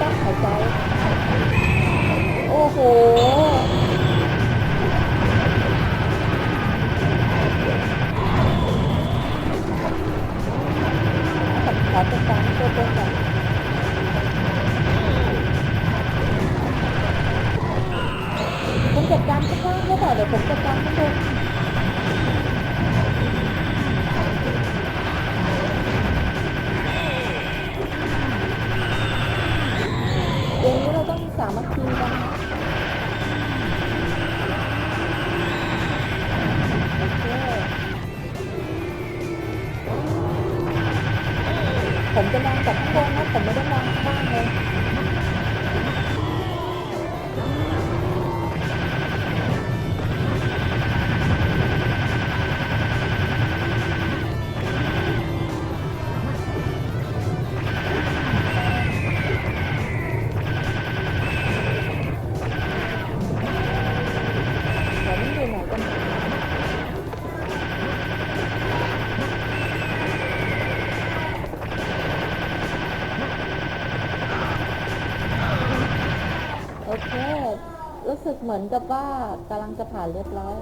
กั้นหายใจ โอ้โหขอจัดการตัวตนก่อนคุณจัดการข้างล่างได้ต่อเดี๋ยวผมจัดการข้างบน ผมจะมองจากข้างบนนะผมไม่ได้มองข้างล่างเลย สึกเหมือนกับว่ากำลังจะผ่านเรียบร้อย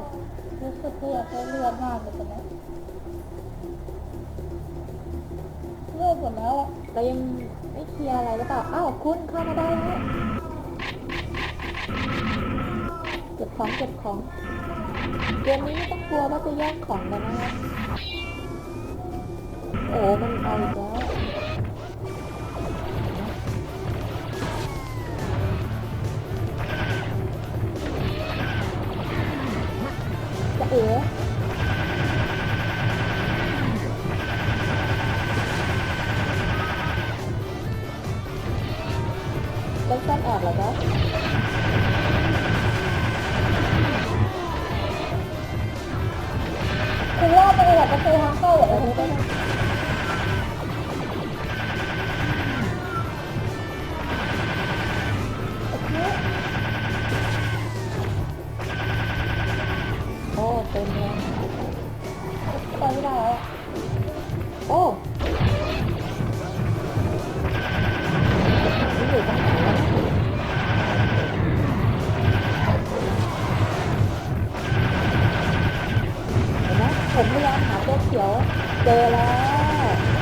รู้สึกที่อยากได้เลือดมากเลยตอนนี้เลือดหมดแล้วอะเรายังไม่เคลียร์อะไรหรือเปล่า อ้าวคุณเข้ามาได้แล้วเก็บของเก็บของเกมนี้ไม่ต้องกลัวว่าจะแย่งของกันนะ โอ้ มันเอาอีกแล้ว จะเอ๋เป็นซ่อนแอบเหรอจ๊ะคุณว่าไปแบบประตูทางเข้าเหรอผมก็ไม่ เต็มเลยไปไม่ได้แล้วโอ้อยู่ตรงไหนเห็นไหมผมพยายามหาตัวเขียว เจอแล้ว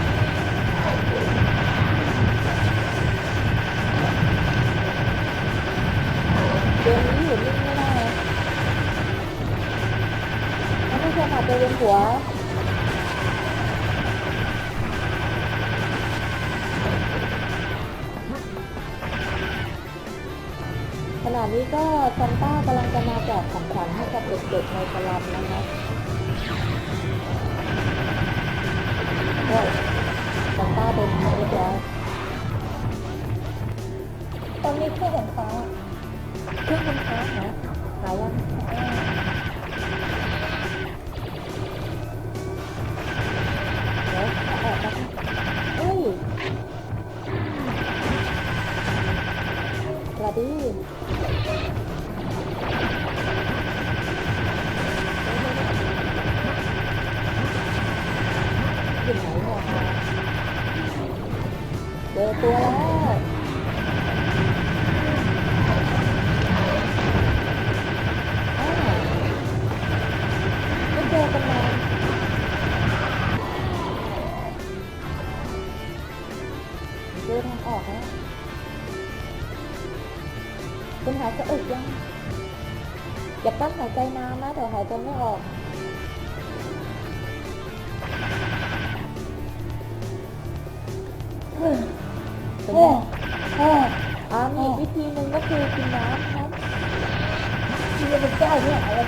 เวียนหัวขณะนี้ก็ซันต้ากำลังจะมาแจกของขวัญให้กับเด็กๆในสลัมนะครับโอ้ซันต้าเดินมาเรียบร้อยตอนนี้เครื่องของฟ้าเครื่องของฟ้าเหรอหายัง เจอตัวแล้วอ้าวไม่เจอกันนานเจอทางออกแล้วคุณหายสะอึกยังอย่าตั้งหายใจนานนะเดี๋ยวหายใจไม่ออก เป็นไงอ่ามีอีกวิธีหนึ่งก็คือกินน้ำครับที่จะเป็นเจ้าเนี่ยอะไร